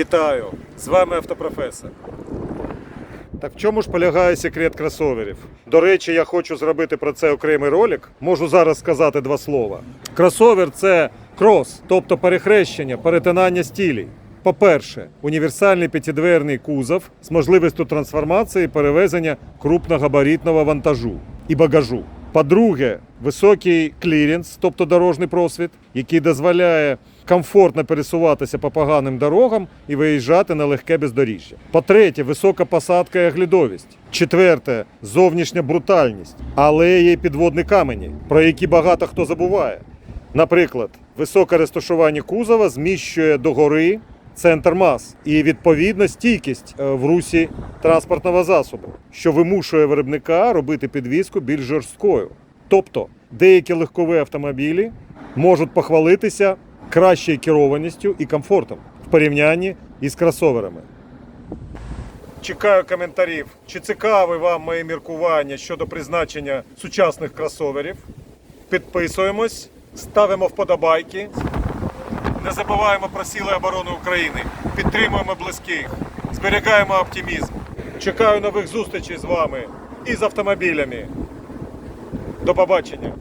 Вітаю! З вами автопрофесор. Так в чому ж полягає секрет кросоверів? До речі, я хочу зробити про це окремий ролик. Можу зараз сказати два слова. Кросовер це крос, тобто перехрещення, перетинання стілій. По-перше, універсальний п'ятидверний кузов з можливістю трансформації і перевезення крупногабаритного вантажу і багажу. По-друге, високий кліренс, тобто дорожній просвіт, який дозволяє комфортно пересуватися по поганим дорогам і виїжджати на легке бездоріжжя. По-третє, висока посадка і оглядовість. Четверте, зовнішня брутальність, але є підводні камені, про які багато хто забуває. Наприклад, високе розташування кузова зміщує догори центр мас і відповідно стійкість е, в русі транспортного засобу, що вимушує виробника робити підвізку більш жорсткою. Тобто деякі легкові автомобілі можуть похвалитися кращою керованістю і комфортом в порівнянні із кросоверами. Чекаю коментарів. Чи цікаві вам мої міркування щодо призначення сучасних кросоверів? Підписуємось, ставимо вподобайки. Не забуваємо про сили оборони України. Підтримуємо близьких, зберігаємо оптимізм. Чекаю нових зустрічей з вами і з автомобілями. До побачення!